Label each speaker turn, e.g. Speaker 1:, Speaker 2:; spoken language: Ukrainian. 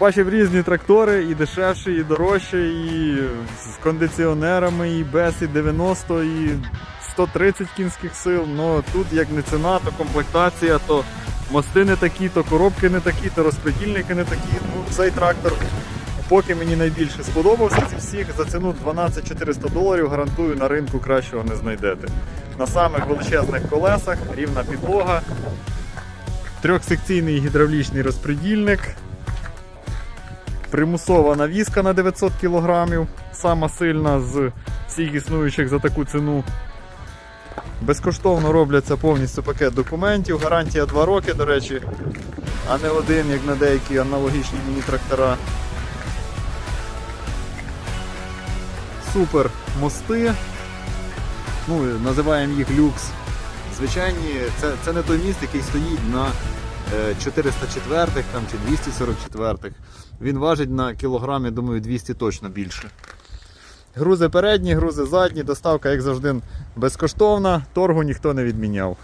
Speaker 1: Бачив різні трактори, і дешевші, і дорожчі, і з кондиціонерами, і без, і 90, і 130 кінських сил. Ну тут як не ціна, то комплектація, то мости не такі, то коробки не такі, то розпредільники не такі. Ну, цей трактор поки мені найбільше сподобався зі всіх. За ціну 12 400 доларів гарантую на ринку кращого не знайдете. На самих величезних колесах, рівна підлога, трьохсекційний гідравлічний розпредільник. Примусова навіска на 900 кг, сама сильна з всіх існуючих за таку ціну. Безкоштовно робляться повністю пакет документів. Гарантія 2 роки, до речі, а не один, як на деякі аналогічні міні-трактора. Супер мости. Ну, називаємо їх люкс. Звичайні, це, це не той міст, який стоїть на 404 там, чи 244. Він важить на кілограмі, думаю, 200 точно більше. Грузи передні, грузи задні, доставка, як завжди, безкоштовна, торгу ніхто не відміняв.